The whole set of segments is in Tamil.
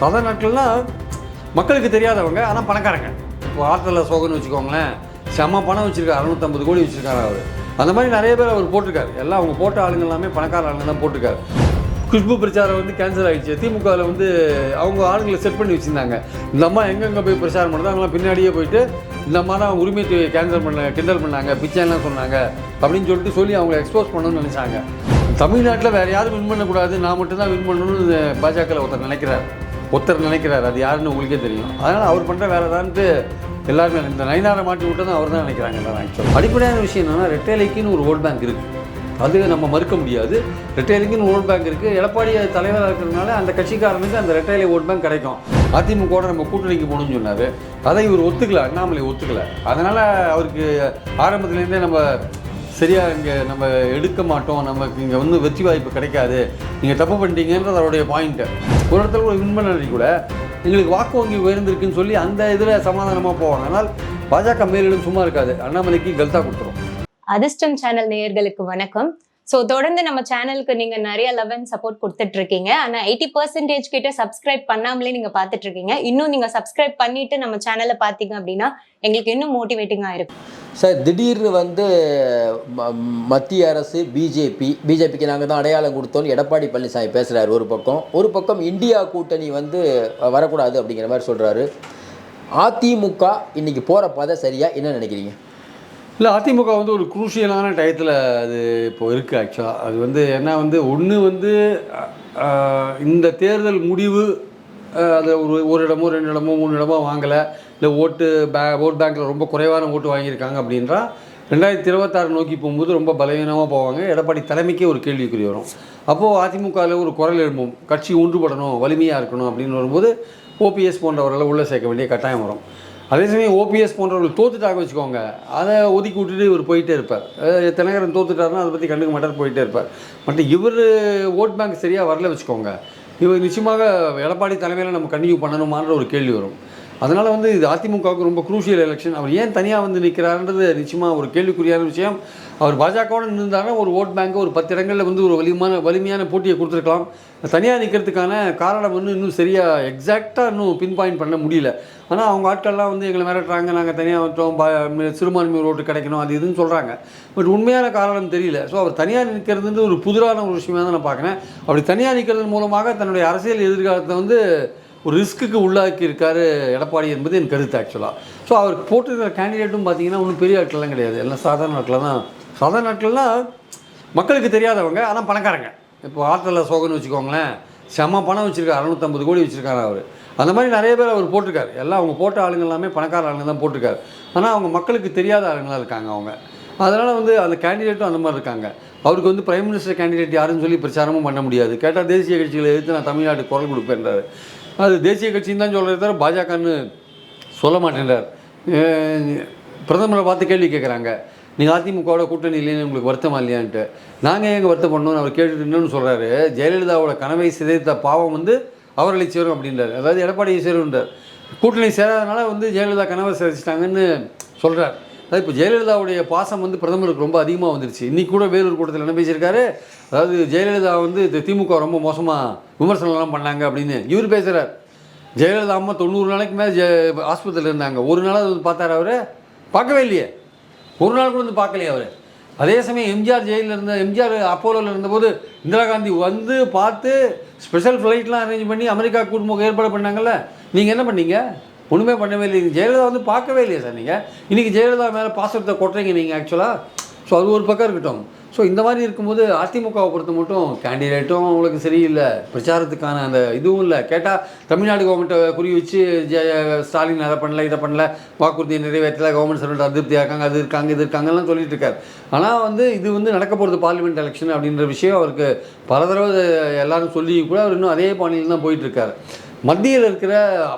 சாதாரண நாட்கள்லாம் மக்களுக்கு தெரியாதவங்க ஆனால் பணக்காரங்க. இப்போ ஆற்றில் சோகன்னு வச்சுக்கோங்களேன் செம்ம பணம் வச்சுருக்காரு அறுநூத்தம்பது கோடி வச்சுருக்காரு அவர். அந்த மாதிரி நிறைய பேர் அவர் போட்டிருக்காரு. எல்லாம் அவங்க போட்ட ஆளுங்க எல்லாமே பணக்கார ஆளுங்க தான் போட்டிருக்காரு. குஷ்பு பிரச்சாரம் வந்து கேன்சல் ஆகிடுச்சு திமுகவில் வந்து அவங்க ஆளுங்களை செட் பண்ணி வச்சுருந்தாங்க. இந்த அம்மா எங்கெங்கே போய் பிரச்சாரம் பண்ணுறது அவங்களாம் பின்னாடியே போயிட்டு இந்த அம்மா தான் உரிமை கேன்சல் பண்ண கிண்டல் பண்ணாங்க பிச்சைலாம் சொன்னாங்க அப்படின்னு சொல்லிட்டு சொல்லி அவங்க எக்ஸ்போஸ் பண்ணணும்னு நினச்சாங்க. தமிழ்நாட்டில் வேறு யாரும் வின் பண்ணக்கூடாது. நான் மட்டும்தான் வின் பண்ணணும்னு பாஜகவில் ஒருத்தர் நினைக்கிறார். ஒருத்தர் நினைக்கிறார் அது யாருன்னு உங்களுக்கே தெரியும். அதனால் அவர் பண்ணுற வேலை தான்ட்டு எல்லாருமே இந்த நைனாரை மாட்டி விட்டதும் அவர் தான் நினைக்கிறாங்க எல்லாரும் ஆக்சுவலாக அடிப்படையான விஷயம் என்னென்னா ரெட்டேலைக்குன்னு ஒரு ஓல்ட் பேங்க் இருக்குது அது நம்ம மறுக்க முடியாது. ரெட்டைலிங்குன்னு ஓட் பேங்க் இருக்குது எடப்பாடி தலைவராக இருக்கிறதுனால அந்த கட்சிக்காரனுக்கு அந்த ரெட்டைலை ஓட் பேங்க் கிடைக்கும். அதிமுக நம்ம கூட்டணிக்கு போகணும்னு சொன்னார். அதை இவர் ஒத்துக்கல அண்ணாமலை ஒத்துக்கல. அதனால் அவருக்கு ஆரம்பத்துலேருந்தே நம்ம சரியாக இங்கே நம்ம எடுக்க மாட்டோம் நமக்கு இங்கே வந்து வெற்றி வாய்ப்பு கிடைக்காது. நீங்கள் தப்பு பண்ணிட்டீங்கன்றது அவருடைய பாயிண்ட்டு ஒரு இடத்துல ஒரு வின் பண்ணி கூட எங்களுக்கு வாக்கு வங்கி உயர்ந்திருக்குன்னு சொல்லி அந்த இதில் சமாதானமாக போவாங்க. ஆனால் பாஜக மேலிடம் சும்மா இருக்காது. அண்ணாமலைக்கு கல்தா கொடுத்துரும். அதிர்ஷ்டம் சேனல் நேயர்களுக்கு வணக்கம். ஸோ தொடர்ந்து நம்ம சேனலுக்கு நீங்க நிறைய லவ் அண்ட் சப்போர்ட் கொடுத்துட்டு இருக்கீங்க ஆனா எயிட்டி பர்சன்டேஜ் கிட்ட சப்ஸ்கிரைப் பண்ணாமலே நீங்க பார்த்துட்டு இருக்கீங்க இன்னும் நீங்க சப்ஸ்கிரைப் பண்ணிட்டு நம்ம சேனலை பார்த்தீங்க அப்படின்னா எங்களுக்கு இன்னும் மோட்டிவேட்டிங்கா இருக்கும். சார் திடீர்னு வந்து ம- மத்திய அரசு பிஜேபி பிஜேபிக்கு நாங்கள் தான் அடையாளம் கொடுத்தோன்னு எடப்பாடி பழனிசாமி பேசுகிறாரு ஒரு பக்கம். ஒரு பக்கம் இந்தியா கூட்டணி வந்து வரக்கூடாது அப்படிங்கிற மாதிரி சொல்கிறாரு அதிமுக இன்னைக்கு போகிற பதை சரியா? என்ன நினைக்கிறீங்க? இல்லை அதிமுக வந்து ஒரு குரூஷியலான டயத்தில் அது இப்போ இருக்குது ஆக்சுவலாக அது வந்து என்ன வந்து ஒன்று வந்து இந்த தேர்தல் முடிவு அது ஒரு ஒரு இடமோ ரெண்டு இடமோ மூணு இடமோ வாங்கலை இல்லை ஓட்டு பே ஓட் பேங்க்கில் ரொம்ப குறைவான ஓட்டு வாங்கியிருக்காங்க அப்படின்றா ரெண்டாயிரத்தி இருபத்தாறு நோக்கி போகும்போது ரொம்ப பலவீனமாக போவாங்க. எடப்பாடி தலைமைக்கே ஒரு கேள்விக்குறி வரும். அப்போது அதிமுகவில் ஒரு குரல் எழும்பும் கட்சி ஒன்றுபடணும் வலிமையாக இருக்கணும் அப்படின்னு வரும்போது ஓபிஎஸ் போன்றவர்களை உள்ளே சேர்க்க வேண்டிய கட்டாயம் வரும். அதே சமயம் ஓபிஎஸ் போன்றவர்கள் தோத்துட்டாக வச்சுக்கோங்க. அதை ஒதுக்கி விட்டுட்டு இவர் போயிட்டே இருப்பார். தினகரன் தோத்துட்டாருன்னா அதை பற்றி கண்டுக்க மாட்டார் போயிட்டே இருப்பார். பட் இவர் ஓட் பேங்க் சரியாக வரல வச்சுக்கோங்க. இவர் நிச்சயமாக எடப்பாடி தலைமையில் நம்ம கண்டினியூ பண்ணணுமான்ற ஒரு கேள்வி வரும். அதனால் வந்து இது அதிமுகவுக்கு ரொம்ப குரூஷியல் எலெக்ஷன் அவர் ஏன் தனியாக வந்து நிற்கிறாருன்றது நிச்சயமாக ஒரு கேள்விக்குறியான விஷயம். அவர் பாஜகவோட நின்றுந்தாருன்னா ஒரு ஓட் பேங்க் ஒரு பத்து இடங்களில் வந்து ஒரு வலிமையான வலிமையான போட்டியை கொடுத்துருக்கலாம். தனியாக நிற்கிறதுக்கான காரணம் வந்து இன்னும் சரியாக எக்ஸாக்டாக இன்னும் பின் பாயிண்ட் பண்ண முடியல. ஆனால் அவங்க ஆட்கள்லாம் வந்து எங்களை மிரட்டுறாங்க. நாங்கள் தனியாக வந்துட்டோம். சிறுபான்மை ஓட்டு கிடைக்கணும். அது இதுன்னு சொல்கிறாங்க பட் உண்மையான காரணம் தெரியல. ஸோ அவர் தனியாக நிற்கிறதுன்றது ஒரு புதிரான ஒரு விஷயமாக தான் நான் பார்க்குறேன். அப்படி தனியாக நிற்கிறது மூலமாக தன்னுடைய அரசியல் எதிர்காலத்தை வந்து ஒரு ரிஸ்க்குக்கு உள்ளாக்கி இருக்காரு எடப்பாடி என்பது என் கருத்து ஆக்சுவலாக ஸோ அவர் போட்டிருக்கிற கேண்டிடேட்டும் பார்த்தீங்கன்னா ஒன்றும் பெரிய ஆட்கள்லாம் கிடையாது. எல்லாம் சாதாரண ஆட்கள் தான். சாதாரண ஆட்கள்லாம் மக்களுக்கு தெரியாதவங்க ஆனால் பணக்காரங்க. இப்போ ஆற்றல சோகன்னு வச்சுக்கோங்களேன். செம்ம பணம் வச்சுருக்காரு அறுநூத்தம்பது கோடி வச்சுருக்காரு அவர். அந்த மாதிரி நிறைய பேர் அவர் போட்டிருக்காரு. எல்லாம் அவங்க போட்ட ஆளுங்க எல்லாமே பணக்கார ஆளுங்க தான் போட்டிருக்காரு. ஆனால் அவங்க மக்களுக்கு தெரியாத ஆளுங்களாக இருக்காங்க அவங்க. அதனால் வந்து அந்த கேண்டிடேட்டும் அந்த மாதிரி இருக்காங்க. அவருக்கு வந்து பிரைம் மினிஸ்டர் கேண்டிடேட் யாருன்னு சொல்லி பிரச்சாரமும் பண்ண முடியாது. கேட்டால் தேசிய கட்சிகளை எதிர்த்து நான் தமிழ்நாடு குரல் கொடுப்பேன்றாரு. அது தேசிய கட்சின்னு தான் சொல்கிறத தவிர பாஜகன்னு சொல்ல மாட்டேன்றார். பிரதமரை பார்த்து கேள்வி கேட்குறாங்க. நீங்கள் அதிமுகவோட கூட்டணி இல்லைன்னு உங்களுக்கு வருத்தமா இல்லையான்ட்டு. நாங்கள் எங்கே வருத்தம் பண்ணோம்னு அவர் கேட்டுட்டு இன்னொன்று சொல்கிறாரு ஜெயலலிதாவோட கனவை சிதைத்த பாவம் வந்து அவர்களை சேரும் அப்படின்றார். அதாவது எடப்பாடியை சேருன்றார் கூட்டணி சேராதனால வந்து ஜெயலலிதா கனவை சிதைச்சிட்டாங்கன்னு சொல்கிறார் அதாவது இப்போ ஜெயலலிதாவுடைய பாசம் வந்து பிரதமருக்கு ரொம்ப அதிகமாக வந்துருச்சு. இன்றைக்கி கூட வேலூர் கூட்டத்தில் என்ன பேசியிருக்காரு? அதாவது ஜெயலலிதா வந்து திமுக ரொம்ப மோசமாக விமர்சனம்லாம் பண்ணாங்க அப்படின்னு இவர் பேசுகிறார் ஜெயலலிதா அம்மா தொண்ணூறு நாளைக்கு மேலே ஜெ ஆஸ்பத்திரியில் இருந்தாங்க. ஒரு நாளாக வந்து பார்த்தார் அவர். பார்க்கவே இல்லையே. ஒரு நாள் கூட வந்து பார்க்கலையே அவர். அதே சமயம் எம்ஜிஆர் ஜெயிலில் இருந்த எம்ஜிஆர் அப்போலோவில் இருந்தபோது இந்திரா காந்தி வந்து பார்த்து ஸ்பெஷல் ஃப்ளைட்லாம் அரேஞ்ச் பண்ணி அமெரிக்கா கூட்டும்போக ஏற்பாடு பண்ணாங்கல்ல. நீங்கள் என்ன பண்ணீங்க? ஒன்றுமே பண்ணவே இல்லை. ஜெயலலிதா வந்து பார்க்கவே இல்லையா சார் நீங்கள் இன்றைக்கி ஜெயலலிதா மேலே பாசத்தை கொட்டுறீங்க நீங்கள் ஆக்சுவலாக ஸோ அது ஒரு பக்கம் இருக்கட்டும். ஸோ இந்த மாதிரி இருக்கும்போது அதிமுகவை பொறுத்த மட்டும் கேண்டிடேட்டும் அவங்களுக்கு சரியில்லை. பிரச்சாரத்துக்கான அந்த இதுவும் இல்லை. கேட்டால் தமிழ்நாடு கவர்மெண்ட்டை குறி வச்சு ஜெய ஸ்டாலின் அதை பண்ணல இதை பண்ணல. வாக்குறுதியை நிறைவேற்றல. கவர்மெண்ட் சர்வெண்ட் அதிருப்தியாக இருக்காங்க அது இருக்காங்க இது இருக்காங்கலாம் சொல்லிட்டு இருக்கார். ஆனால் வந்து இது வந்து நடக்க போகிறது பார்லிமெண்ட் எலெக்ஷன் அப்படின்ற விஷயம் அவருக்கு பல தடவை எல்லாரும் சொல்லி கூட அவர் இன்னும் அதே பாணியில் தான் போயிட்டுருக்காரு மத்தியில் இருக்கிற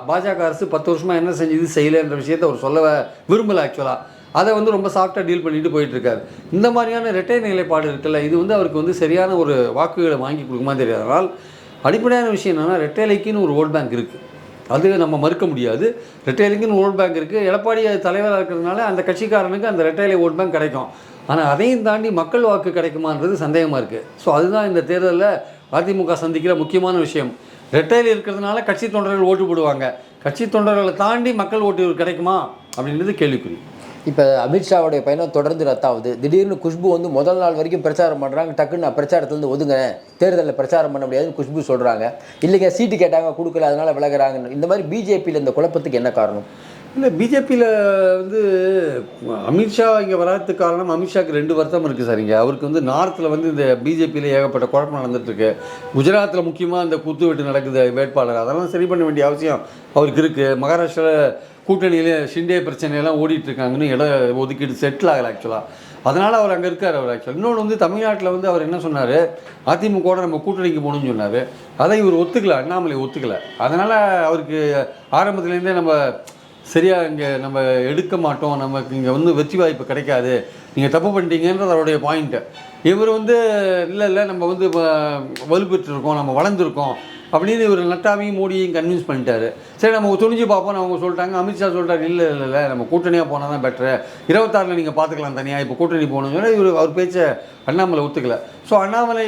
பாஜக அரசு பத்து வருஷமாக என்ன செஞ்சது செய்யலைன்ற விஷயத்தை அவர் சொல்ல விரும்பலை ஆக்சுவலாக அதை வந்து ரொம்ப சாஃப்டாக டீல் பண்ணிட்டு போயிட்டுருக்காரு. இந்த மாதிரியான இரட்டை நிலைப்பாடு இருக்குல்ல இது வந்து அவருக்கு வந்து சரியான ஒரு வாக்குகளை வாங்கி கொடுக்குமா தெரியாது. ஆனால் அடிப்படையான விஷயம் என்னென்னா ரெட்டைலைக்குன்னு ஒரு ஓட் பேங்க் இருக்குது அது நம்ம மறுக்க முடியாது. ரெட்டைலைக்குன்னு ஓட் பேங்க் இருக்குது எடப்பாடி தலைவராக இருக்கிறதுனால அந்த கட்சிக்காரனுக்கு அந்த ரெட்டைலை ஓட் பேங்க் கிடைக்கும். ஆனால் அதையும் தாண்டி மக்கள் வாக்கு கிடைக்குமான்றது சந்தேகமாக இருக்குது ஸோ அதுதான் இந்த தேர்தலில் அதிமுக சந்திக்கிற முக்கியமான விஷயம். ரெட்டையில் இருக்கிறதுனால கட்சி தொண்டர்கள் ஓட்டு போடுவாங்க. கட்சி தொண்டர்களை தாண்டி மக்கள் ஓட்டு கிடைக்குமா? அப்படின்றது கேள்விக்குறி. இப்போ அமித்ஷாவுடைய பயணம் தொடர்ந்து ரத்தாகுது. திடீர்னு குஷ்பு வந்து முதல் நாள் வரைக்கும் பிரச்சாரம் பண்ணுறாங்க டக்குன்னு நான் பிரச்சாரத்துலேருந்து ஒதுங்குறேன் தேர்தலில் பிரச்சாரம் பண்ண முடியாதுன்னு குஷ்பு சொல்கிறாங்க இல்லைங்க சீட்டு கேட்டாங்க கொடுக்கல அதனால விலகுறாங்கன்னு. இந்த மாதிரி பிஜேபியில் இந்த குழப்பத்துக்கு என்ன காரணம்? இல்லை பிஜேபியில் வந்து அமித்ஷா இங்கே வராததுக்கு காரணம் அமித்ஷாவுக்கு ரெண்டு வருத்தம் இருக்குது சார் இங்கே. அவருக்கு வந்து நார்த்தில் வந்து இந்த பிஜேபியில் ஏகப்பட்ட குழப்பம் நடந்துட்டுருக்கு. குஜராத்தில் முக்கியமாக இந்த குத்து வெட்டு நடக்குது வேட்பாளர். அதெல்லாம் சரி பண்ண வேண்டிய அவசியம் அவருக்கு இருக்குது மகாராஷ்டிராவில் கூட்டணியில் ஷிண்டே பிரச்சனையெல்லாம் ஓடிட்டுருக்காங்கன்னு இடம் ஒதுக்கீடு செட்டில் ஆகலை ஆக்சுவலாக அதனால் அவர் அங்கே இருக்கார் அவர் ஆக்சுவலாக இன்னொன்று வந்து தமிழ்நாட்டில் வந்து அவர் என்ன சொன்னார்? அதிமுக நம்ம கூட்டணிக்கு போகணும்னு சொன்னார். அதை இவர் ஒத்துக்கல அண்ணாமலை ஒத்துக்கலை. அதனால் அவருக்கு ஆரம்பத்துலேருந்தே நம்ம சரியாக இங்கே நம்ம எடுக்க மாட்டோம் நமக்கு இங்கே வந்து வெற்றி வாய்ப்பு கிடைக்காது. நீங்கள் தப்பு பண்ணிட்டீங்கன்றது அவருடைய பாயிண்ட்டு இவர் வந்து இல்லை இல்லை நம்ம வந்து வ- வலுப்பெற்றிருக்கோம் நம்ம வளர்ந்துருக்கோம் அப்படின்னு இவர் நட்டாவையும் மோடியையும் கன்வின்ஸ் பண்ணிட்டாரு. சரி நம்ம துணிஞ்சு பார்ப்போம் அவங்க சொல்லிட்டாங்க. அமித்ஷா சொல்லிட்டாரு இல்லை இல்லை இல்லை நம்ம கூட்டணியாக போனால் தான் பெட்ரு இருபத்தாறில் நீங்கள் பார்த்துக்கலாம் தனியாக இப்போ கூட்டணி போகணும்னு இவர் அவர் பேச்சை அண்ணாமலை ஒத்துக்கல. ஸோ அண்ணாமலை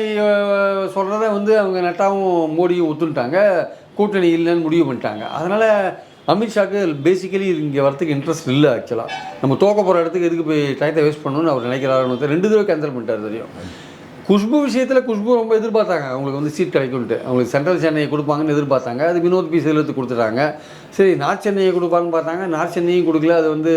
சொல்கிறத வந்து அவங்க நட்டாவும் மோடியும் ஒத்துட்டாங்க கூட்டணி இல்லைன்னு முடிவு பண்ணிட்டாங்க. அதனால் அமித்ஷாக்கு பேசிக்கலி இங்கே வரத்துக்கு இன்ட்ரெஸ்ட் இல்லை ஆக்சுவலாக நம்ம தோக்க போகிற இடத்துக்கு எதுக்கு போய் டயத்தை வேஸ்ட் பண்ணணும்னு அவர் நினைக்கிறாருன்னு ரெண்டு தடவை கேன்சல் பண்ணிட்டார் தெரியும். குஷ்பு விஷயத்தில் குஷ்பு ரொம்ப எதிர்பார்த்தாங்க. அவங்களுக்கு வந்து சீட் கிடைக்கும்ட்டு அவங்களுக்கு சென்ட்ரல் சென்னையை கொடுப்பாங்கன்னு எதிர்பார்த்தாங்க. அது வினோத் பி செல்வத்துக்கு கொடுத்துட்டாங்க. சரி நார்த் சென்னையை கொடுப்பாங்கன்னு பார்த்தாங்க. நார்த் சென்னையும் கொடுக்கல. அது வந்து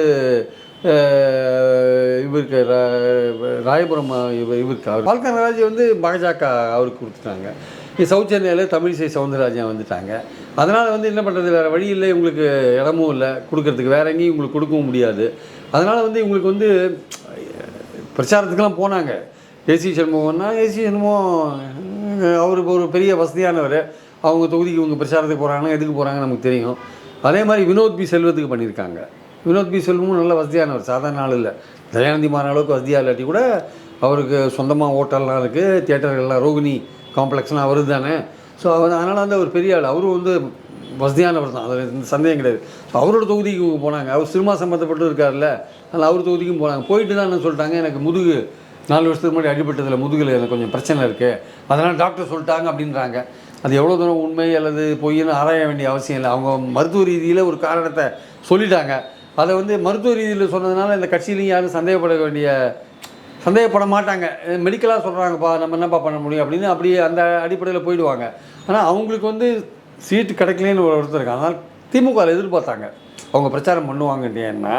இவருக்கு ரா- ராயபுரம் இவர் இவருக்கு அவர். பால்கன் ராஜ் வந்து பாஜக அவருக்கு கொடுத்துட்டாங்க. சவுத் சென்னையில் தமிழிசை சவுந்தரராஜன் வந்துட்டாங்க. அதனால் வந்து என்ன பண்ணுறது வேறு வழி இல்லை. இவங்களுக்கு இடமும் இல்லை. கொடுக்கறதுக்கு வேற எங்கேயும் இவங்களுக்கு கொடுக்கவும் முடியாது. அதனால் வந்து இவங்களுக்கு வந்து பிரச்சாரத்துக்கெல்லாம் போனாங்க. ஏசி சண்முகம்னா ஏசி சண்முகம் அவர் ஒரு பெரிய வசதியானவர். அவங்க தொகுதிக்கு இவங்க பிரச்சாரத்துக்கு போகிறாங்கன்னா எதுக்கு போகிறாங்கன்னு நமக்கு தெரியும். அதே மாதிரி வினோத் பி செல்வத்துக்கு பண்ணியிருக்காங்க. வினோத் பி செல்வமும் நல்ல வசதியானவர். சாதாரண ஆள் இல்லை. தயானந்தி மாற அளவுக்கு வசதியாக இல்லாட்டி கூட அவருக்கு சொந்தமாக ஹோட்டல்லாம் இருக்குது தியேட்டர்கள்லாம் ரோகிணி காம்ப்ளெக்ஸ்லாம் அவரு தானே ஸோ அதனால் வந்து அவர் பெரிய ஆள். அவரும் வந்து வசதியானவர் தான். அதில் சந்தேகம் கிடையாது. ஸோ அவரோட தொகுதிக்கு போனாங்க. அவர் சினிமா சம்மந்தப்பட்டு இருக்கார்ல அதனால் அவர் தொகுதிக்கும் போனாங்க. போயிட்டு தான் என்ன சொல்லிட்டாங்க எனக்கு முதுகு நாலு வருஷத்துக்கு முன்னாடி அடிபட்டதில் முதுகில் எனக்கு கொஞ்சம் பிரச்சனை இருக்குது அதனால் டாக்டர் சொல்லிட்டாங்க அப்படின்றாங்க. அது எவ்வளோ தூரம் உண்மை அல்லது பொய்ன்னு ஆராய வேண்டிய அவசியம் இல்லை. அவங்க மருத்துவ ரீதியில் ஒரு காரணத்தை சொல்லிட்டாங்க. அதை வந்து மருத்துவ ரீதியில் சொன்னதுனால இந்த கட்சியிலையும் யாரும் சந்தேகப்பட வேண்டிய சந்தேகப்பட மாட்டாங்க மெடிக்கலாக சொல்கிறாங்கப்பா நம்ம என்னப்பா பண்ண முடியும் அப்படின்னு அப்படியே அந்த அடிப்படையில் போயிடுவாங்க. ஆனால் அவங்களுக்கு வந்து சீட்டு கிடைக்கலன்னு ஒரு ஒருத்தர் இருக்காங்க. அதனால் திமுக எதிர்பார்த்தாங்க. அவங்க பிரச்சாரம் பண்ணுவாங்கன்னா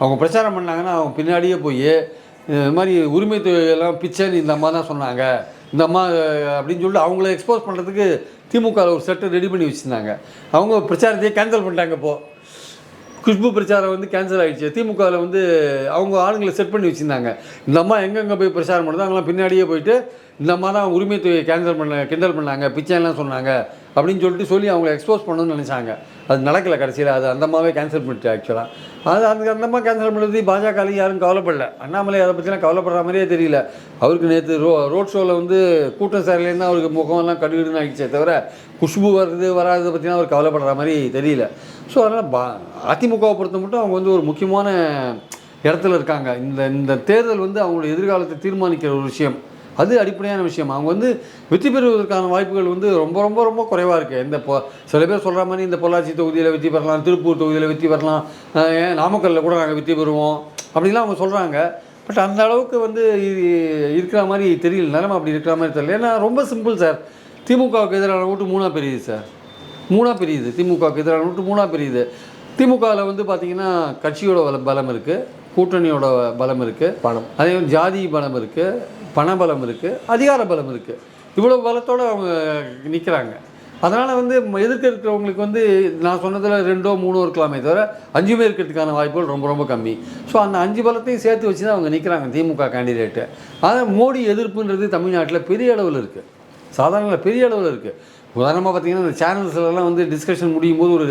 அவங்க பிரச்சாரம் பண்ணாங்கன்னா அவங்க பின்னாடியே போய் இது மாதிரி உரிமை தொகையெல்லாம் பிச்சைன்னு இந்த அம்மா தான் சொன்னாங்க. இந்த அம்மா அப்படின்னு சொல்லிட்டு அவங்கள எக்ஸ்போஸ் பண்ணுறதுக்கு திமுக ஒரு செட்டை ரெடி பண்ணி வச்சுருந்தாங்க. அவங்க பிரச்சாரத்தையே கேன்சல் பண்ணிட்டாங்க இப்போது குஷ்பு பிரச்சாரம் வந்து கேன்சல் ஆகிடுச்சு திமுகவில் வந்து அவங்க ஆளுங்களை செட் பண்ணி வச்சுருந்தாங்க. இந்த அம்மா எங்கெங்கே போய் பிரச்சாரம் பண்ணுதோ அவங்களாம் பின்னாடியே போயிட்டு இந்த அம்மா தான் உரிமை தொகையை கேன்சல் பண்ண கிண்டல் பண்ணாங்க. பிச்சைலாம் சொன்னாங்க. அப்படின்னு சொல்லிட்டு சொல்லி அவங்களை எக்ஸ்போஸ் பண்ணணும்னு நினச்சாங்க. அது நடக்கலை கடைசியில் அது அந்த அம்மாவே கேன்சல் பண்ணிட்டு ஆக்சுவலாக அது அந்த அந்த அம்மா கேன்சல் பண்ணுறது பாஜகலையும் யாரும் கவலைப்படல. அண்ணாமலை அதை பற்றிலாம் கவலைப்படுற மாதிரியே தெரியல. அவருக்கு நேற்று ரோ ரோட் ஷோவில் வந்து கூட்டம் சேரலேருந்து அவருக்கு முகமெல்லாம் கடுகுடுன்னு ஆகிடுச்சே தவிர குஷ்பு வருது வராததை பற்றினா அவர் கவலைப்படுற மாதிரி தெரியல. ஸோ அதனால் பா அதிமுகவை பொறுத்த மட்டும் அவங்க வந்து ஒரு முக்கியமான இடத்துல இருக்காங்க. இந்த இந்த தேர்தல் வந்து அவங்களுடைய எதிர்காலத்தை தீர்மானிக்கிற ஒரு விஷயம். அது அடிப்படையான விஷயம். அவங்க வந்து வெற்றி பெறுவதற்கான வாய்ப்புகள் வந்து ரொம்ப ரொம்ப ரொம்ப குறைவாக இருக்குது இந்த பொ சில பேர் சொல்கிற மாதிரி இந்த பொள்ளாச்சி தொகுதியில் வெற்றி பெறலாம் திருப்பூர் தொகுதியில் வெற்றி பெறலாம் நாமக்கல்லில் கூட நாங்கள் வெற்றி பெறுவோம் அப்படிலாம் அவங்க சொல்கிறாங்க பட் அந்த அளவுக்கு வந்து இருக்கிற மாதிரி தெரியல. நிலைமை அப்படி இருக்கிற மாதிரி தெரியல. ஏன்னா ரொம்ப சிம்பிள் சார். திமுகவுக்கு எதிரான ஓட்டு மூணாக பெரியுது சார். மூணாக பிரியுது. திமுகவுக்கு எதிரான ஓட்டு மூணாக பிரியுது. திமுகவில் வந்து பார்த்தீங்கன்னா கட்சியோட பல- பலம் இருக்குது கூட்டணியோட பலம் இருக்குது பணம் அதே ஜாதி பலம் இருக்குது பண பலம் இருக்குது அதிகார பலம் இருக்குது இவ்வளோ பலத்தோடு அவங்க நிற்கிறாங்க அதனால் வந்து எதிர்க்க இருக்கிறவங்களுக்கு வந்து நான் சொன்னதில் ரெண்டோ மூணோ இருக்கலாமே தவிர அஞ்சுமே இருக்கிறதுக்கான வாய்ப்புகள் ரொம்ப ரொம்ப கம்மி. ஸோ அந்த அஞ்சு பலத்தையும் சேர்த்து வச்சு தான் அவங்க நிற்கிறாங்க திமுக கேண்டிடேட்டு ஆனால் மோடி எதிர்ப்புன்றது தமிழ்நாட்டில் பெரிய அளவில் இருக்குது சாதாரண பெரிய அளவில் இருக்குது உதாரணமாக பார்த்தீங்கன்னா இந்த சேனல்ஸ்லாம் வந்து டிஸ்கஷன் முடியும் போது ஒரு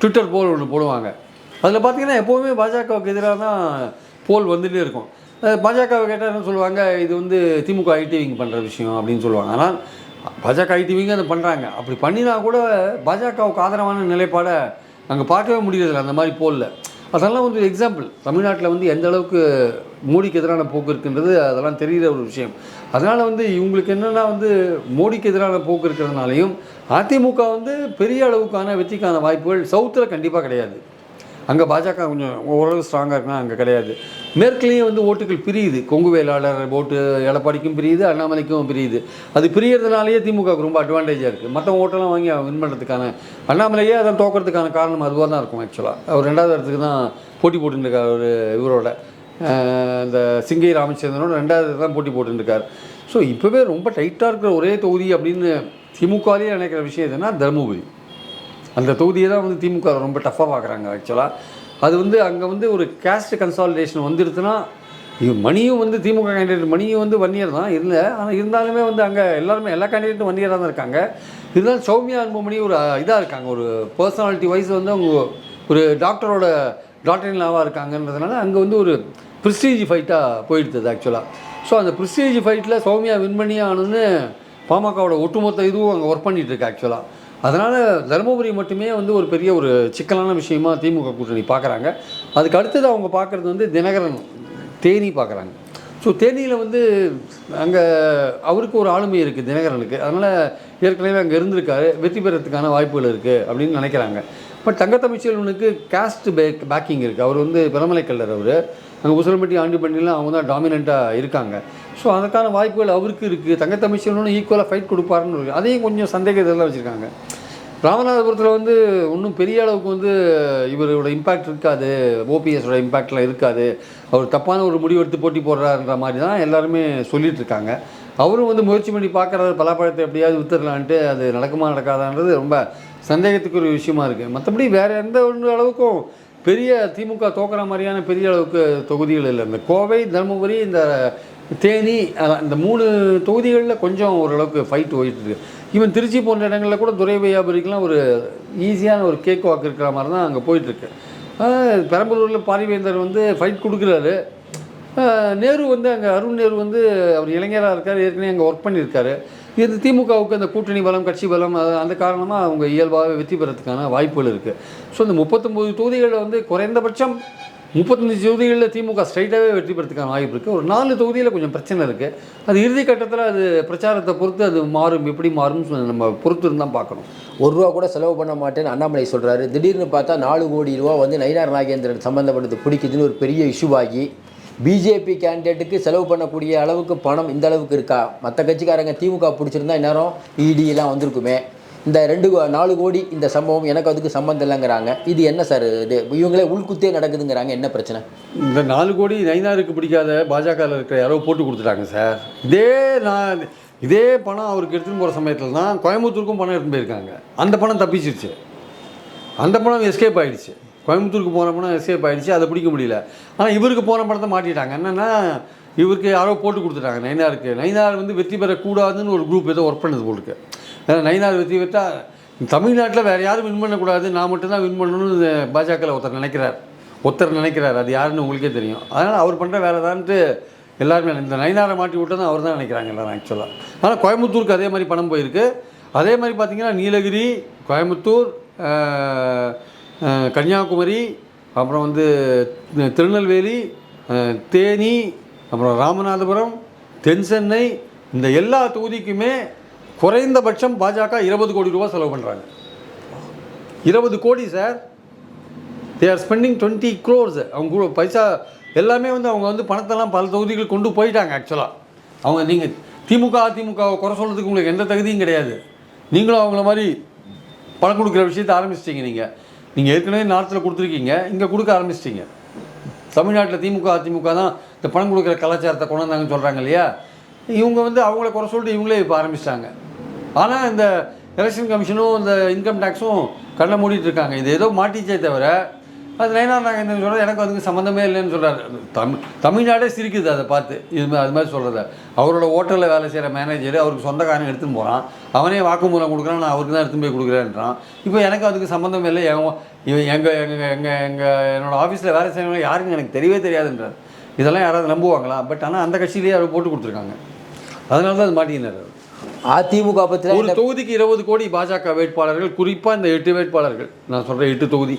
ட்விட்டர் போல் ஒன்று போடுவாங்க. அதில் பார்த்தீங்கன்னா எப்போவுமே பாஜகவுக்கு எதிராக தான் போல் வந்துகிட்டே இருக்கும். பாஜகவை கேட்டால் என்ன சொல்லுவாங்க? இது வந்து திமுக ஐடிவிங் பண்ணுற விஷயம் அப்படின்னு சொல்லுவாங்க. ஆனால் பாஜக ஐடிவிங்க அதை பண்ணுறாங்க அப்படி பண்ணினா கூட பாஜகவுக்கு ஆதரவான நிலைப்பாடை அங்கே பார்க்கவே முடியறதில்ல அந்த மாதிரி போலில். அதெல்லாம் வந்து எக்ஸாம்பிள் தமிழ்நாட்டில் வந்து எந்த அளவுக்கு மோடிக்கு எதிரான போக்கு இருக்குன்றது அதெல்லாம் தெரிகிற ஒரு விஷயம். அதனால் வந்து இவங்களுக்கு என்னென்னா வந்து மோடிக்கு எதிரான போக்கு இருக்கிறதுனாலையும் அதிமுக வந்து பெரிய அளவுக்கான வெற்றிக்கான வாய்ப்புகள் சவுத்தில் கண்டிப்பாக கிடையாது. அங்கே பாஜக கொஞ்சம் ஓரளவு ஸ்ட்ராங்காக இருக்குன்னா அங்கே கிடையாது. மேற்குலேயும் வந்து ஓட்டுகள் பிரியுது. கொங்கு வேளாளர் ஓட்டு எடப்பாடிக்கும் பிரியுது அண்ணாமலைக்கும் பிரியுது. அது பிரியறதுனாலேயே திமுகவுக்கு ரொம்ப அட்வான்டேஜாக இருக்குது மற்ற ஓட்டெல்லாம் வாங்கி வின் பண்ணுறதுக்கான அண்ணாமலையே அதை தோக்கிறதுக்கான காரணம் அதுவாக தான் இருக்கும் ஆக்சுவலாக அவர் ரெண்டாவது இடத்துக்கு தான் போட்டி போட்டுருக்கார் ஒரு இவரோட. இந்த சிங்கை ராமச்சந்திரனோட ரெண்டாவது தான் போட்டி போட்டுருக்கார் ஸோ இப்போவே ரொம்ப டைட்டாக இருக்கிற ஒரே தொகுதி அப்படின்னு திமுகலேயே நினைக்கிற விஷயம் எதுனா தருமபுரி. அந்த தொகுதியை தான் வந்து திமுக ரொம்ப டஃப்பாக பார்க்குறாங்க ஆக்சுவலாக அது வந்து அங்கே வந்து ஒரு கேஸ்ட் கன்சாலிடேஷன் வந்துடுச்சுன்னா இது மணியும் வந்து திமுக கேண்டிடேட் மணியும் வந்து ஒன் இயர் தான். இல்லை ஆனால் இருந்தாலுமே வந்து அங்கே எல்லாருமே எல்லா கேண்டிடேட்டும் ஒன் இயராக தான் இருக்காங்க. இருந்தாலும் சௌமியா அன்புமணி ஒரு இதாக இருக்காங்க ஒரு பர்சனாலிட்டி வைஸ் வந்து அவங்க ஒரு டாக்டரோட டாக்டர் லாவாக இருக்காங்கன்றதுனால அங்கே வந்து ஒரு ப்ரிஸ்டீஜ் ஃபைட்டாக போயிடுது ஆக்சுவலாக ஸோ அந்த ப்ரிஸ்டீஜ் ஃபைட்டில் சௌமியா வின் பண்ணி ஆனதுன்னு பாமகவோட ஒட்டுமொத்த இதுவும் அங்கே ஒர்க் பண்ணிகிட்டு இருக்கு ஆக்சுவலாக அதனால் தருமபுரி மட்டுமே வந்து ஒரு பெரிய ஒரு சிக்கலான விஷயமா திமுக கூட்டணி பார்க்குறாங்க அதுக்கு அடுத்தது அவங்க பார்க்குறது வந்து தினகரன் தேனி பார்க்குறாங்க ஸோ தேனியில் வந்து அங்கே அவருக்கு ஒரு ஆளுமை இருக்குது தினகரனுக்கு. அதனால் ஏற்கனவே அங்கே இருந்திருக்காரு. வெற்றி பெறத்துக்கான வாய்ப்புகள் இருக்குது அப்படின்னு நினைக்கிறாங்க. பட் தங்கத்தமிழ்ச்செல்வனுக்கு காஸ்ட் பேக் பேக்கிங் இருக்குது அவர் வந்து பிரமலை கல்லர் அவர். அங்கே உசிலம்பட்டி ஆண்டிப்பட்டிலாம் அவங்க தான் டாமினண்ட்டாக இருக்காங்க. ஸோ அதுக்கான வாய்ப்புகள் அவருக்கு இருக்குது தங்கத்தமிழ்ச்செல்வனும் ஈக்குவலாக ஃபைட் கொடுப்பாருன்னு இருக்குது அதையும் கொஞ்சம் சந்தேகத்தெல்லாம் வச்சுருக்காங்க. ராமநாதபுரத்தில் வந்து ஒன்றும் பெரிய அளவுக்கு வந்து இவரோட இம்பேக்ட் இருக்காது. ஓபிஎஸோட இம்பேக்ட்லாம் இருக்காது. அவர் தப்பான ஒரு முடிவெடுத்து போட்டி போடுறாருன்ற மாதிரி தான் எல்லாருமே சொல்லிகிட்டு இருக்காங்க. அவரும் வந்து முயற்சி பண்ணி பார்க்குறாரு. பலாப்பழத்தை எப்படியாவது வித்துடலான்ட்டு அது நடக்குமா நடக்காதான்றது ரொம்ப சந்தேகத்துக்கு ஒரு விஷயமா இருக்குது மற்றபடி வேறு எந்த ஒரு அளவுக்கும் பெரிய திமுக தோக்குற மாதிரியான பெரிய அளவுக்கு தொகுதிகள் இல்லை. இந்த கோவை தருமபுரி இந்த தேனி அதான் இந்த மூணு தொகுதிகளில் கொஞ்சம் ஓரளவுக்கு ஃபைட் போயிட்டு ஈவன் திருச்சி போன்ற இடங்களில் கூட துறை வியாபாரிக்கெலாம் ஒரு ஈஸியான ஒரு கேக் வாக்கு இருக்கிற மாதிரி தான் அங்கே போயிட்டுருக்கு. பெரம்பலூரில் பாரிவேந்தர் வந்து ஃபைட் கொடுக்குறாரு. நேரு வந்து அங்கே அருண் நேரு வந்து அவர் இளைஞராக இருக்கார் ஏற்கனவே அங்கே ஒர்க் பண்ணியிருக்காரு. இது திமுகவுக்கு அந்த கூட்டணி பலம் கட்சி பலம் அது அந்த காரணமாக அவங்க இயல்பாகவே வெற்றி பெறத்துக்கான வாய்ப்புகள் இருக்குது ஸோ இந்த முப்பத்தொம்போது தொகுதிகளில் வந்து குறைந்தபட்சம் முப்பத்தஞ்சு தொகுதிகளில் திமுக ஸ்ட்ரைட்டாகவே வெற்றி பெறத்துக்கான வாய்ப்பு இருக்குது ஒரு நாலு தொகுதியில் கொஞ்சம் பிரச்சனை இருக்குது அது இறுதி கட்டத்தில் அது பிரச்சாரத்தை பொறுத்து அது மாறும் எப்படி மாறும்னு நம்ம பொறுத்து இருந்தால் பார்க்கணும். ஒரு ரூபா கூட செலவு பண்ண மாட்டேன்னு அண்ணாமலை சொல்கிறாரு திடீர்னு பார்த்தா நாலு கோடி ரூபா வந்து நயினார் நாகேந்திரன் சம்மந்தப்பட்டது பிடிக்குதுன்னு ஒரு பெரிய இஷ்யூ ஆகி பிஜேபி கேண்டிடேட்டுக்கு செலவு பண்ணக்கூடிய அளவுக்கு பணம் இந்த அளவுக்கு இருக்கா? மற்ற கட்சிக்காரங்க திமுக பிடிச்சிருந்தா இந்நேரம் இடியெல்லாம் வந்திருக்குமே. இந்த ரெண்டு கோ- நாலு கோடி இந்த சம்பவம் எனக்கு அதுக்கு சம்மந்தம் இல்லைங்கிறாங்க. இது என்ன சார் இது? இவங்களே உள்குத்தே நடக்குதுங்கிறாங்க. என்ன பிரச்சனை? இந்த நாலு கோடி நைனாருக்கு பிடிக்காத பாஜகவில் இருக்கிற யாரோ போட்டு கொடுத்துட்டாங்க சார். இதே நான் இதே பணம் அவருக்கு எடுத்துன்னு போகிற சமயத்தில் தான் கோயம்புத்தூருக்கும் பணம் எடுத்துன்னு போயிருக்காங்க. அந்த பணம் தப்பிச்சிருச்சு. அந்த பணம் எஸ்கேப் ஆகிடுச்சு கோயம்புத்தூருக்கு போன பணம் எஸ்கேப் ஆகிடுச்சு அதை பிடிக்க முடியல. ஆனால் இவருக்கு போன பணத்தை மாட்டிட்டாங்க. என்னென்னா இவருக்கு யாரோ போட்டு கொடுத்துட்டாங்க. நைனாருக்கு நைனார் வந்து வெற்றி பெறக்கூடாதுன்னு ஒரு குரூப் ஏதோ ஒர்க் பண்ணுது போலுக்கு ஏன்னா நயினார் வெற்றி பெற்றால் தமிழ்நாட்டில் வேறு யாரும் வின் பண்ணக்கூடாது. நான் மட்டும்தான் வின் பண்ணணும்னு பாஜகவில் ஒருத்தர் நினைக்கிறார். ஒருத்தர் நினைக்கிறார். அது யாருன்னு உங்களுக்கே தெரியும். அதனால் அவர் பண்ணுற வேலை தான்ட்டு எல்லாருமே இந்த நயினாரை மாட்டி விட்டதும் அவர் தான் நினைக்கிறாங்க எல்லாரும் ஆக்சுவலாக ஆனால் கோயம்புத்தூருக்கு அதே மாதிரி பணம் போயிருக்கு. அதே மாதிரி பார்த்தீங்கன்னா நீலகிரி கோயம்புத்தூர் கன்னியாகுமரி அப்புறம் வந்து திருநெல்வேலி தேனி அப்புறம் ராமநாதபுரம் தென் சென்னை இந்த எல்லா தொகுதிக்குமே குறைந்தபட்சம் பாஜக இருபது கோடி ரூபாய் செலவு பண்ணுறாங்க இருபது கோடி sir. They are spending twenty crores அவங்க கூட பைசா எல்லாமே வந்து அவங்க வந்து பணத்தெல்லாம் பல தொகுதிகள் கொண்டு போயிட்டாங்க ஆக்சுவலாக அவங்க நீங்கள் திமுக அதிமுகவை குறை சொல்கிறதுக்கு உங்களுக்கு எந்த தகுதியும் கிடையாது. நீங்களும் அவங்கள மாதிரி பணம் கொடுக்குற விஷயத்தை ஆரம்பிச்சிட்டிங்க நீங்கள் நீங்கள் ஏற்கனவே நார்த்தில் கொடுத்துருக்கீங்க இங்கே கொடுக்க ஆரம்பிச்சிட்டிங்க. தமிழ்நாட்டில் திமுக அதிமுக தான் இந்த பணம் கொடுக்குற கலாச்சாரத்தை கொண்டு வந்தாங்கன்னு சொல்கிறாங்க இல்லையா? இவங்க வந்து அவங்கள குறை சொல்லிட்டு இவங்களே இப்போ ஆரம்பிச்சிட்டாங்க. ஆனால் இந்த எலெக்ஷன் கமிஷனும் இந்த இன்கம் டேக்ஸும் கண்ணை மூடிட்டு இருக்காங்க. இது ஏதோ மாட்டிச்சே தவிர அது நயனார் நாகேந்திரன் சொல்கிறது எனக்கு அதுக்கு சம்மந்தமே இல்லைன்னு சொல்கிறாரு தமிழ் தமிழ்நாடே சிரிக்குது அதை பார்த்து. இது அது மாதிரி சொல்கிறத அவரோட ஹோட்டலில் வேலை செய்கிற மேனேஜர் அவருக்கு சொந்தக்காரன் எடுத்துன்னு போகிறான் அவனே வாக்குமூலம் கொடுக்குறான் நான் அவருக்கு தான் எடுத்துன்னு போய் கொடுக்குறேன்றான். இப்போ எனக்கு அதுக்கு சம்மந்தம் இல்லை. இவன் எங்கள் எங்கள் எங்கள் எங்கள் என்னோட ஆஃபீஸில் வேலை செய்கிறவங்க யாருக்கும் எனக்கு தெரியவே தெரியாதுன்றார். இதெல்லாம் யாராவது நம்புவாங்களா? பட் ஆனால் அந்த கட்சியிலேயே அவர் போட்டு கொடுத்துருக்காங்க. அதனால தான் அது மாட்டிக்கினார் அதிமுக ஒரு பற்றி தொகுதிக்கு இருபது கோடி பாஜக வேட்பாளர்கள் குறிப்பாக இந்த எட்டு வேட்பாளர்கள். நான் சொல்கிறேன் எட்டு தொகுதி.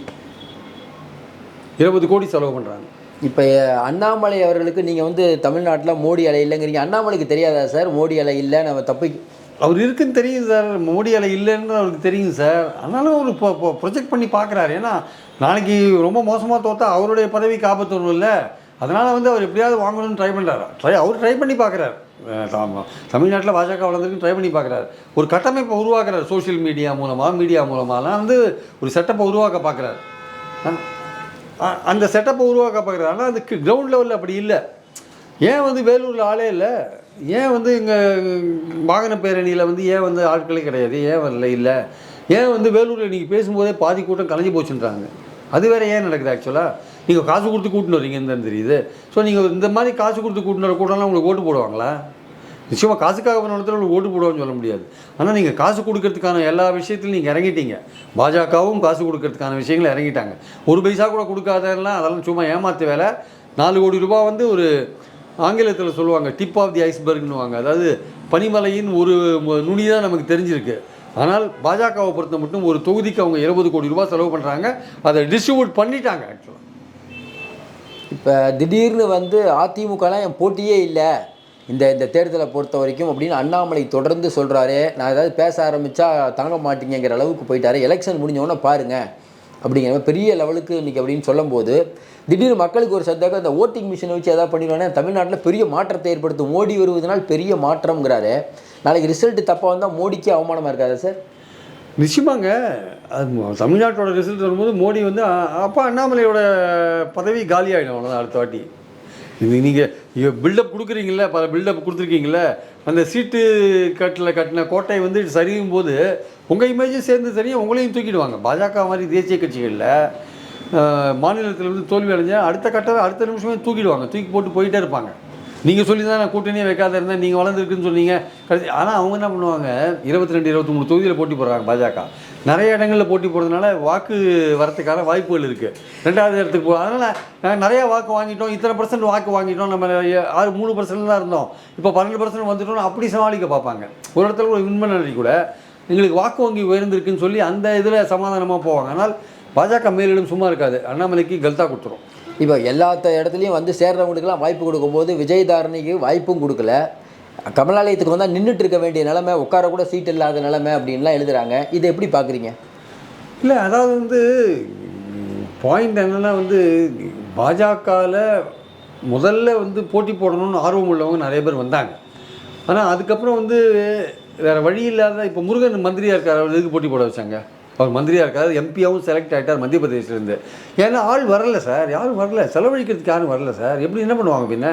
இருபது கோடி செலவு பண்ணுறாங்க இப்போ அண்ணாமலை அவர்களுக்கு நீங்கள் வந்து தமிழ்நாட்டில் மோடி அலை இல்லைங்கிறீங்க. அண்ணாமலைக்கு தெரியாதா சார்? மோடி அலை இல்லை நம்ம தப்பி அவர் இருக்குன்னு தெரியும் சார். மோடி அலை இல்லைன்னு அவருக்கு தெரியும் சார். ஆனாலும் அவர் இப்போ ப்ரொஜெக்ட் பண்ணி பார்க்குறாரு. ஏன்னா நாளைக்கு ரொம்ப மோசமாக தோத்தா அவருடைய பதவிக்கு ஆபத்து வரும்ல. அதனால் வந்து அவர் எப்படியாவது வாங்கணும்னு ட்ரை பண்ணுறாரு ட்ரை அவர் ட்ரை பண்ணி பார்க்குறாரு தமிழ்நாட்டில் பாஜக வளர்ந்துருக்கு ட்ரை பண்ணி பார்க்குறாரு ஒரு கட்டமைப்பை உருவாக்குறாரு சோஷியல் மீடியா மூலமாக மீடியா மூலமாகலாம் வந்து ஒரு செட்டப்பை உருவாக்க பார்க்குறாரு அந்த செட்டப்பை உருவாக்க பார்க்குறாரு ஆனால் அதுக்கு கிரவுண்ட் லெவலில் அப்படி இல்லை. ஏன் வந்து வேலூரில் ஆளே இல்லை? ஏன் வந்து இங்கே வாகன பேரணியில் வந்து ஏன் வந்து ஆட்களே கிடையாது? ஏன் வரல இல்லை. ஏன் வந்து வேலூரில் நீங்கள் பேசும்போதே பாதி கூட்டம் கலைஞ்சு போச்சுன்றாங்க. அது வேறு ஏன் நடக்குது ஆக்சுவலாக நீங்கள் காசு கொடுத்து கூட்டின்னு வரீங்கன்னு தெரியுது. ஸோ நீங்கள் இந்த மாதிரி காசு கொடுத்து கூட்டின்னு வர கூட்டம்லாம் உங்களுக்கு ஓட்டு போடுவாங்களா? நிச்சயமாக காசுக்காக பண்ண இடத்துல உங்களுக்கு ஓட்டு போடுவான்னு சொல்ல முடியாது. ஆனால் நீங்கள் காசு கொடுக்கறதுக்கான எல்லா விஷயத்திலும் நீங்கள் இறங்கிட்டீங்க. பாஜகவும் காசு கொடுக்கறதுக்கான விஷயங்களை இறங்கிட்டாங்க. ஒரு பைசா கூட கொடுக்காதெல்லாம் அதெல்லாம் சும்மா ஏமாத்து வேலை. நாலு கோடி ரூபாய் வந்து ஒரு ஆங்கிலத்தில் சொல்லுவாங்க டிப் ஆஃப் தி ஐஸ்பர்க்னுவாங்க அதாவது பனிமலையின் ஒரு நுனி தான் நமக்கு தெரிஞ்சிருக்கு. ஆனால் பாஜகவை பொறுத்த மட்டும் ஒரு தொகுதிக்கு அவங்க இருபது கோடி ரூபாய் செலவு பண்ணுறாங்க அதை டிஸ்ட்ரிபியூட் பண்ணிட்டாங்க ஆக்சுவலாக இப்போ திடீர்னு வந்து அதிமுகலாம் என் போட்டியே இல்லை. இந்த இந்த தேர்தலை பொறுத்த வரைக்கும் அப்படின்னு அண்ணாமலை தொடர்ந்து சொல்கிறாரு நான் ஏதாவது பேச ஆரம்பித்தா தாங்க மாட்டீங்கிற அளவுக்கு போயிட்டாரு. எலெக்ஷன் முடிஞ்சவொன்னே பாருங்கள் அப்படிங்கிற மாதிரி பெரிய லெவலுக்கு இன்றைக்கி அப்படின்னு சொல்லும்போது திடீர்னு மக்களுக்கு ஒரு சந்தேகம் இந்த ஓட்டிங் மிஷினை வச்சு எதாவது பண்ணிடுவானே. தமிழ்நாட்டில் பெரிய மாற்றத்தை ஏற்படுத்தும். மோடி வருவதனால் பெரிய மாற்றம்ங்கிறாரு. நாளைக்கு ரிசல்ட் தப்பாக வந்தால் மோடிக்கு அவமானமாக இருக்காதா சார்? நிச்சயமாங்க. அது தமிழ்நாட்டோட ரிசல்ட் வரும்போது மோடி வந்து அப்பா அண்ணாமலையோட பதவி காலி ஆகிடும் அவ்வளோதான் அடுத்த வாட்டி. இது நீங்கள் பில்டப் கொடுக்குறீங்களே பல பில்டப் கொடுத்துருக்கீங்களே அந்த சீட்டு கட்டில் கட்டின கோட்டை வந்து சரியும் போது உங்கள் இமேஜும் சேர்ந்து சரியும் உங்களையும் தூக்கிடுவாங்க. பாஜக மாதிரி தேசிய கட்சிகளில் மாநிலத்தில் வந்து தோல்வி அடைஞ்சால் அடுத்த கட்டம் அடுத்த நிமிஷமே தூக்கிடுவாங்க. தூக்கி போட்டு போயிட்டே இருப்பாங்க. நீங்கள் சொல்லி தான் நான் கூட்டணியே வைக்காத இருந்தேன் நீங்கள் வளர்ந்துருக்குன்னு சொன்னீங்க. கடைசி ஆனால் அவங்க என்ன பண்ணுவாங்க இருபத்தி ரெண்டு இருபத்தி மூணு தொகுதியில் போட்டி போடுறாங்க பாஜக. நிறைய இடங்களில் போட்டி போடுறதுனால வாக்கு வரத்துக்கான வாய்ப்புகள் இருக்குது ரெண்டாவது இடத்துக்கு போ அதனால் நாங்கள் நிறையா வாக்கு வாங்கிட்டோம். இத்தனை பர்சன்ட் வாக்கு வாங்கிட்டோம். நம்ம ஆறு மூணு பர்சன்ட் தான் இருந்தோம். இப்போ பன்னெண்டு பர்சன்ட் வந்துட்டோம்னு அப்படி சமாளிக்க பார்ப்பாங்க. ஒரு இடத்துல ஒரு வின் பண்ணி கூட எங்களுக்கு வாக்கு வங்கி உயர்ந்திருக்குன்னு சொல்லி அந்த இதில் சமாதானமாக போவாங்க. ஆனால் பாஜக மேலிடம் சும்மா இருக்காது. அண்ணாமலைக்கு கல்தா கொடுத்துரும். இப்போ எல்லாத்த இடத்துலையும் வந்து சேர்றவங்களுக்குலாம் வாய்ப்பு கொடுக்கும்போது விஜயதாரணிக்கு வாய்ப்பும் கொடுக்கல. கமலாலயத்துக்கு வந்தால் நின்றுட்டு இருக்க வேண்டிய நிலைமை உட்கார கூட சீட் இல்லாத நிலைமை அப்படின்லாம் எழுதுறாங்க. இதை எப்படி பார்க்குறீங்க? இல்லை அதாவது வந்து பாயிண்ட் என்னென்னா வந்து பாஜகவில் முதல்ல வந்து போட்டி போடணும்னு ஆர்வம் உள்ளவங்க நிறைய பேர் வந்தாங்க. ஆனால் அதுக்கப்புறம் வந்து வேறு வழி இல்லாத இப்போ முருகன் மந்திரியாக இருக்கார் அவர் எதுக்கு போட்டி போட வச்சாங்க? அவர் மந்திரியாக இருக்கார் எம்பியாவும் செலக்ட் ஆகிட்டார் மத்திய பிரதேசிலேருந்து ஏன்னா ஆள் வரல சார் யாரும் வரல செலவழிக்கிறதுக்கு யாரும் வரல சார். எப்படி என்ன பண்ணுவாங்க பின்ன?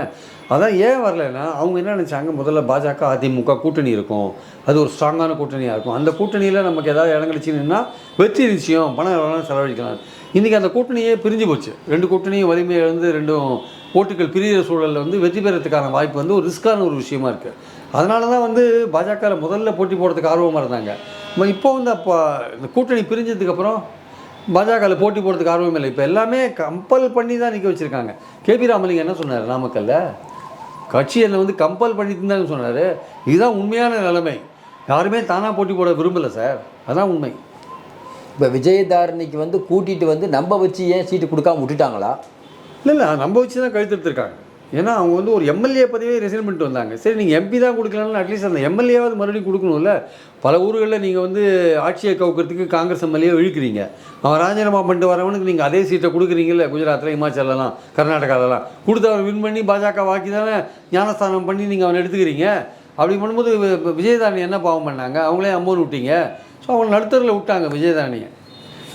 அதான் ஏன் வரலைன்னா அவங்க என்ன நினச்சாங்க? முதல்ல பாஜக அதிமுக கூட்டணி இருக்கும். அது ஒரு ஸ்ட்ராங்கான கூட்டணியாக இருக்கும். அந்த கூட்டணியில் நமக்கு ஏதாவது இடம் கிடச்சின்னா வெற்றி நிச்சயம் பணம் எவ்வளோ செலவழிக்கலாம். இன்றைக்கி அந்த கூட்டணியே பிரிஞ்சு போச்சு. ரெண்டு கூட்டணியும் வலிமையை இழந்து ரெண்டும் ஓட்டுகள் பிரிகிற சூழலில் வந்து வெற்றி பெறத்துக்கான வாய்ப்பு வந்து ஒரு ரிஸ்க்கான ஒரு விஷயமா இருக்குது அதனால தான் வந்து பாஜக முதல்ல போட்டி போடுறதுக்கு ஆர்வமாக இருந்தாங்க. இப்போ வந்து அப்போ இந்த கூட்டணி பிரிஞ்சதுக்கப்புறம் பாஜகவில் போட்டி போடுறதுக்கு ஆர்வம் இல்லை. இப்போ எல்லாமே கம்பல் பண்ணி தான் நிற்க வச்சுருக்காங்க. கேபி ராமலிங்கம் என்ன சொன்னார் நாமக்கல்ல? கட்சி என்னை வந்து கம்பல் பண்ணி தான் சொன்னார். இதுதான் உண்மையான நிலைமை. யாருமே தானாக போட்டி போட விரும்பலை சார். அதான் உண்மை. இப்போ விஜயதாரணிக்கு வந்து கூட்டிகிட்டு வந்து நம்ப வச்சு ஏன் சீட்டு கொடுக்காம விட்டுட்டாங்களா? இல்லை இல்லை நம்ப வச்சு தான் கழுத்தெடுத்திருக்காங்க ஏன்னா அவங்க வந்து ஒரு எம்எல்ஏ பதவியே ரிசைன் பண்ணிட்டு வந்தாங்க. சரி நீங்கள் எம்பி தான் கொடுக்கலன்னு அட்லீஸ்ட் அந்த எம்எல்ஏவாவது மறுபடியும் கொடுக்கணும்ல? பல ஊர்களில் நீங்கள் வந்து ஆட்சியை கவுக்கிறதுக்கு காங்கிரஸ் எம்எல்ஏ இழுக்கிறீங்க. அவன் ராஜினாமா பண்ணிட்டு வரவனுக்கு நீங்கள் அதே சீட்டை கொடுக்குறீங்கல்ல குஜராத்தில் இமாச்சலலாம் கர்நாடகாவிலலாம் கொடுத்து அவன் வின் பண்ணி பாஜக வாக்கி தானே ஞானஸ்தானம் பண்ணி நீங்கள் அவனை எடுத்துக்கிறீங்க? அப்படி பண்ணும்போது விஜயதாரணி என்ன பாவம் பண்ணாங்க? அவங்களே அம்மோன் விட்டீங்க. ஸோ அவங்க நடுத்தரில் விட்டாங்க விஜயதாரணியை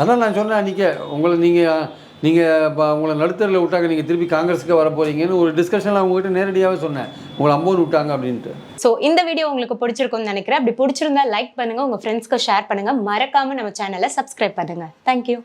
அதான் நான் சொன்னேன் அன்றைக்கே உங்களை நீங்கள் நீங்கள் இப்போ உங்களை நடுத்தரில் விட்டாங்க நீங்கள் திருப்பி காங்கிரஸுக்கு வர போகிறீங்கன்னு ஒரு டிஸ்கஷனில் அவங்ககிட்ட நேரடியாகவே சொன்னேன். உங்களை அம்போன் விட்டாங்க அப்படின்ட்டு. ஸோ இந்த வீடியோ உங்களுக்கு பிடிச்சிருக்கும்னு நினைக்கிறேன். அப்படி பிடிச்சிருந்தா லைக் பண்ணுங்க உங்கள் ஃப்ரெண்ட்ஸ்க்கு ஷேர் பண்ணுங்கள் மறக்காம நம்ம சேனலை சப்ஸ்கிரைப் பண்ணுங்க. தேங்க்யூ